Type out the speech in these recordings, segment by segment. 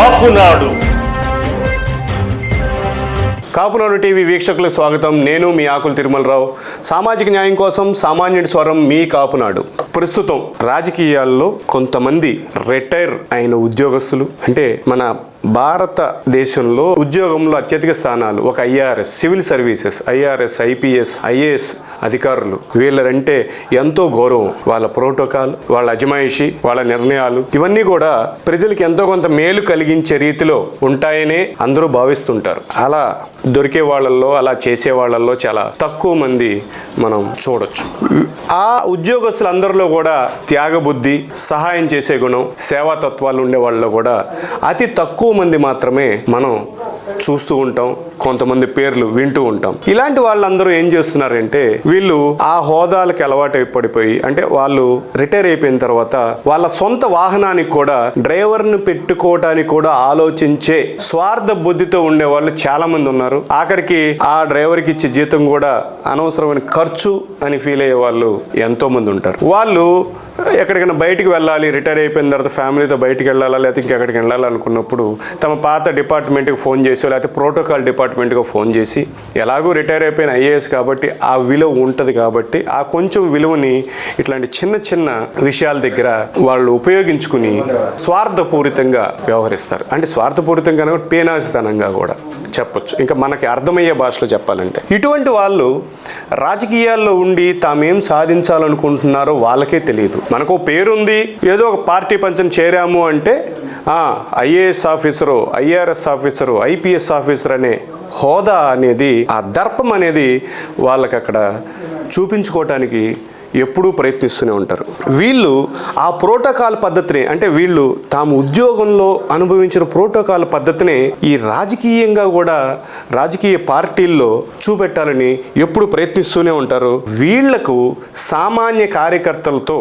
Kapunadu. Kapunadu TV వీక్షకులకు స్వాగతం. నేను మీ ఆకుల తిరుమలరావు. సామాజిక న్యాయం కోసం సామాన్యుడి స్వరం మీ కాపునాడు. ప్రస్తుతం రాజకీయాల్లో కొంతమంది రిటైర్ అయిన ఉద్యోగస్తులు అంటే మన భారతదేశంలో ఉద్యోగంలో అత్యధిక స్థానాలు ఒక IRS civil services IRS IPS IAS అధికారులు. వీళ్ళంటే ఎంతో గౌరవం. వాళ్ళ ప్రోటోకాల్ వాళ్ళ అజమాయిషి వాళ్ళ నిర్ణయాలు. ఇవన్నీ కూడా ప్రజలకు ఎంతో కొంత మేలు కలిగించే రీతిలో ఉంటాయనే అందరూ భావిస్తుంటారు. అలా దొరికే వాళ్ళల్లో అలా చేసే వాళ్ళల్లో చాలా తక్కువ మంది మనం చూడొచ్చు. ఆ ఉద్యోగస్తులందరిలో కూడా త్యాగబుద్ధి సహాయం చేసే గుణం సేవాతత్వాలు ఉండే వాళ్ళలో కూడా అతి తక్కువ మంది మాత్రమే మనం చూస్తూ ఉంటాం కొంతమంది పేర్లు వింటూ ఉంటాం. ఇలాంటి వాళ్ళందరూ ఏం చేస్తున్నారంటే వీళ్ళు ఆ హోదాలకు అలవాటు పడిపోయి అంటే వాళ్ళు రిటైర్ అయిపోయిన తర్వాత వాళ్ళ సొంత వాహనానికి కూడా డ్రైవర్ని పెట్టుకోవటానికి కూడా ఆలోచించే స్వార్థ బుద్ధితో ఉండే వాళ్ళు చాలా మంది ఉన్నారు. ఆఖరికి ఆ డ్రైవర్కి ఇచ్చే జీతం కూడా అనవసరమైన ఖర్చు అని ఫీల్ అయ్యే వాళ్ళు ఎంతో మంది ఉంటారు. వాళ్ళు ఎక్కడికైనా బయటికి వెళ్ళాలి రిటైర్ అయిపోయిన తర్వాత ఫ్యామిలీతో బయటికి వెళ్ళాలా లేకపోతే ఇంకెక్కడికి వెళ్ళాలి అనుకున్నప్పుడు తమ పాత డిపార్ట్మెంట్కి ఫోన్ చేసి లేకపోతే ప్రోటోకాల్ డిపార్ట్మెంట్కి ఫోన్ చేసి ఎలాగో రిటైర్ అయిపోయిన ఐఏఎస్ కాబట్టి ఆ విలువ ఉంటుంది కాబట్టి ఆ కొంచెం విలువని ఇట్లాంటి చిన్న చిన్న విషయాల దగ్గర వాళ్ళు ఉపయోగించుకుని స్వార్థపూరితంగా వ్యవహరిస్తారు. అంటే స్వార్థపూరితంగా పేనాసితనంగా కూడా. చెప్పొచ్చు. ఇంకా మనకి అర్థమయ్యే భాషలో చెప్పాలంటే. ఇటువంటి వాళ్ళు రాజకీయాల్లో ఉండి తామేం సాధించాలనుకుంటున్నారో వాళ్ళకే తెలియదు. మనకు పేరుంది ఏదో ఒక పార్టీ పంచం చేరాము అంటే IAS officer IRS officer IPS officer అనే హోదా అనేది ఆ దర్పం అనేది వాళ్ళకి అక్కడ చూపించుకోవటానికి ఎప్పుడూ ప్రయత్నిస్తూనే ఉంటారు. వీళ్ళు ఆ ప్రోటోకాల్ పద్ధతిని అంటే వీళ్ళు తాము ఉద్యోగంలో అనుభవించిన ప్రోటోకాల్ పద్ధతిని ఈ రాజకీయంగా కూడా రాజకీయ పార్టీల్లో చూపెట్టాలని ఎప్పుడు ప్రయత్నిస్తూనే ఉంటారు. వీళ్ళకు సామాన్య కార్యకర్తలతో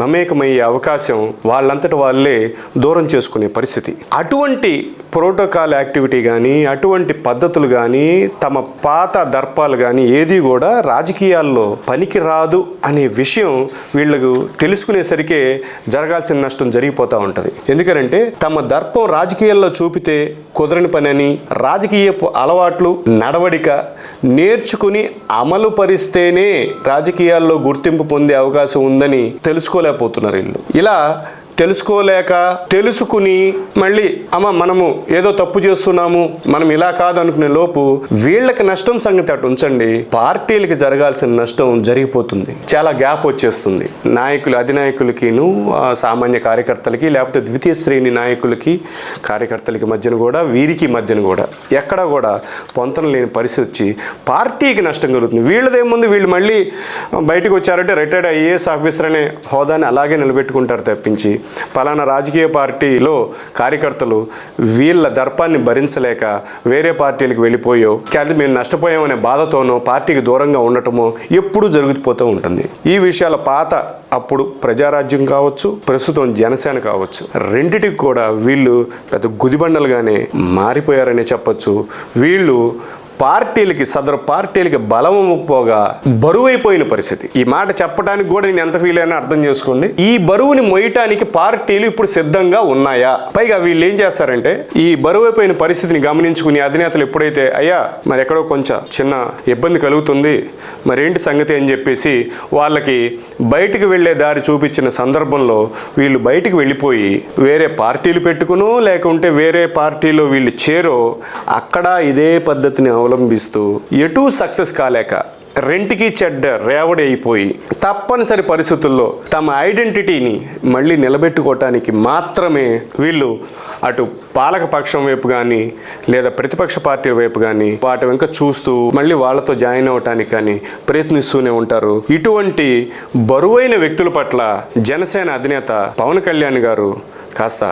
మమేకమయ్యే అవకాశం వాళ్ళంతటి వాళ్ళే దూరం చేసుకునే పరిస్థితి. అటువంటి ప్రోటోకాల్ యాక్టివిటీ కానీ అటువంటి పద్ధతులు కానీ తమ పాత దర్పాలు కానీ ఏది కూడా రాజకీయాల్లో పనికి రాదు అనే విషయం వీళ్ళకు తెలుసుకునేసరికే జరగాల్సిన నష్టం జరిగిపోతూ ఉంటుంది. ఎందుకంటే తమ దర్పం రాజకీయాల్లో చూపితే కుదరని పని అని రాజకీయపు అలవాట్లు నడవడిక నేర్చుకుని అమలు పరిస్తేనే రాజకీయాల్లో గుర్తింపు పొందే అవకాశం ఉందని తీసుకోలేకపోతున్నారు వీళ్ళు. ఇలా తెలుసుకోలేక తెలుసుకుని మళ్ళీ అమ్మ మనము ఏదో తప్పు చేస్తున్నాము మనం ఇలా కాదు అనుకునే లోపు వీళ్ళకి నష్టం సంగతి అటు ఉంచండి. పార్టీలకి జరగాల్సిన నష్టం జరిగిపోతుంది. చాలా గ్యాప్ వచ్చేస్తుంది. నాయకులు అధినాయకులకిను సామాన్య కార్యకర్తలకి లేకపోతే ద్వితీయ శ్రేణి నాయకులకి కార్యకర్తలకి మధ్యన కూడా వీరికి మధ్యన కూడా ఎక్కడ కూడా పొంతన లేని పరిస్థితి వచ్చి పార్టీకి నష్టం కలుగుతుంది. వీళ్ళదేముంది? వీళ్ళు మళ్ళీ బయటకు వచ్చారంటే రిటైర్డ్ ఐఏఎస్ ఆఫీసర్ అనే హోదాని అలాగే నిలబెట్టుకుంటారు తప్పించి. పలానా రాజకీయ పార్టీలో కార్యకర్తలు వీళ్ళ దర్పాన్ని భరించలేక వేరే పార్టీలకు వెళ్ళిపోయో కానీ మేము నష్టపోయామనే బాధతోనో పార్టీకి దూరంగా ఉండటమో ఎప్పుడూ జరిగిపోతూ ఉంటుంది. ఈ విషయాల పాత అప్పుడు ప్రజారాజ్యం కావచ్చు ప్రస్తుతం జనసేన కావచ్చు రెండిటికి కూడా వీళ్ళు పెద్ద గుదిబండలుగానే మారిపోయారనే చెప్పచ్చు. వీళ్ళు పార్టీలకి సదరు పార్టీలకి బలం పోగా బరువైపోయిన పరిస్థితి. ఈ మాట చెప్పడానికి కూడా నేను ఎంత ఫీల్ అయినా అర్థం చేసుకోండి. ఈ బరువుని మొయ్యటానికి పార్టీలు ఇప్పుడు సిద్ధంగా ఉన్నాయా? పైగా వీళ్ళు ఏం చేస్తారంటే ఈ బరువైపోయిన పరిస్థితిని గమనించుకుని అధినేతలు ఎప్పుడైతే అయ్యా మరి ఎక్కడో కొంచెం చిన్న ఇబ్బంది కలుగుతుంది మరేంటి సంగతి? అని చెప్పేసి వాళ్ళకి బయటికి వెళ్ళే దారి చూపించిన సందర్భంలో వీళ్ళు బయటికి వెళ్ళిపోయి వేరే పార్టీలు పెట్టుకునో లేకుంటే వేరే పార్టీలో వీళ్ళు చేరో అక్కడ ఇదే పద్ధతిని అవలంబిస్తూ ఎటూ సక్సెస్ కాలేక రెంటికి చెడ్డ రేవడి అయిపోయి తప్పనిసరి పరిస్థితుల్లో తమ ఐడెంటిటీని మళ్ళీ నిలబెట్టుకోవటానికి మాత్రమే వీళ్ళు అటు పాలక పక్షం వైపు కానీ లేదా ప్రతిపక్ష పార్టీల వైపు కానీ వాటి వెనుక చూస్తూ మళ్ళీ వాళ్ళతో జాయిన్ అవ్వటానికి కానీ ప్రయత్నిస్తూనే ఉంటారు. ఇటువంటి బరువైన వ్యక్తుల పట్ల జనసేన అధినేత పవన్ కళ్యాణ్ గారు కాస్త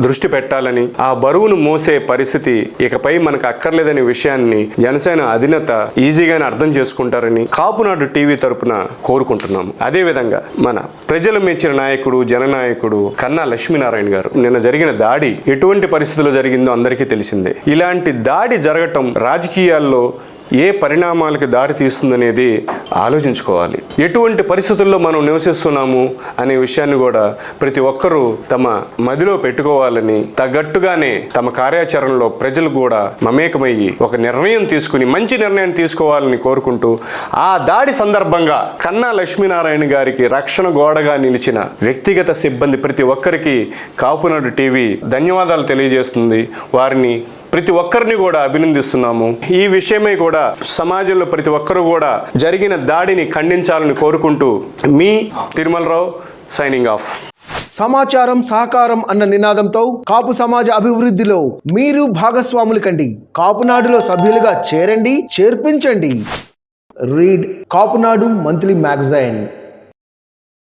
దృష్టి పెట్టాలని ఆ బరువును మోసే పరిస్థితి ఇకపై మనకు అక్కర్లేదనే విషయాన్ని జనసేన అధినేత ఈజీగానే అర్థం చేసుకుంటారని కాపునాడు టీవీ తరపున కోరుకుంటున్నాము. అదేవిధంగా మన ప్రజలు మెచ్చిన నాయకుడు జననాయకుడు కన్నా లక్ష్మీనారాయణ గారు నిన్న జరిగిన దాడి ఎటువంటి పరిస్థితుల్లో జరిగిందో అందరికీ తెలిసిందే. ఇలాంటి దాడి జరగటం రాజకీయాల్లో ఏ పరిణామాలకు దారి తీస్తుందనేది ఆలోచించుకోవాలి. ఎటువంటి పరిస్థితుల్లో మనం నివసిస్తున్నాము అనే విషయాన్ని కూడా ప్రతి ఒక్కరూ తమ మదిలో పెట్టుకోవాలని తగ్గట్టుగానే తమ కార్యాచరణలో ప్రజలు కూడా మమేకమయ్యి ఒక నిర్ణయం తీసుకుని మంచి నిర్ణయం తీసుకోవాలని కోరుకుంటూ ఆ దాడి సందర్భంగా కన్నా లక్ష్మీనారాయణ గారికి రక్షణ గోడగా నిలిచిన వ్యక్తిగత సిబ్బంది ప్రతి ఒక్కరికి కాపునాడు టీవీ ధన్యవాదాలు తెలియజేస్తుంది. వారిని ప్రతి ఒక్కరిని కూడా అభినందిస్తున్నాము. ఈ విషయమై కూడా సమాజంలో ప్రతి ఒక్కరు కూడా జరిగిన దాడిని ఖండించాలని కోరుకుంటూ మీ తిరుమలరావు సైనింగ్ ఆఫ్. సమాచారం సహకారం అన్న నినాదంతో కాపు సమాజ అభివృద్ధిలో మీరు భాగస్వాములు కండి. కాపునాడులో సభ్యులుగా చేరండి చేర్పించండి. Read Kapunadu monthly magazine.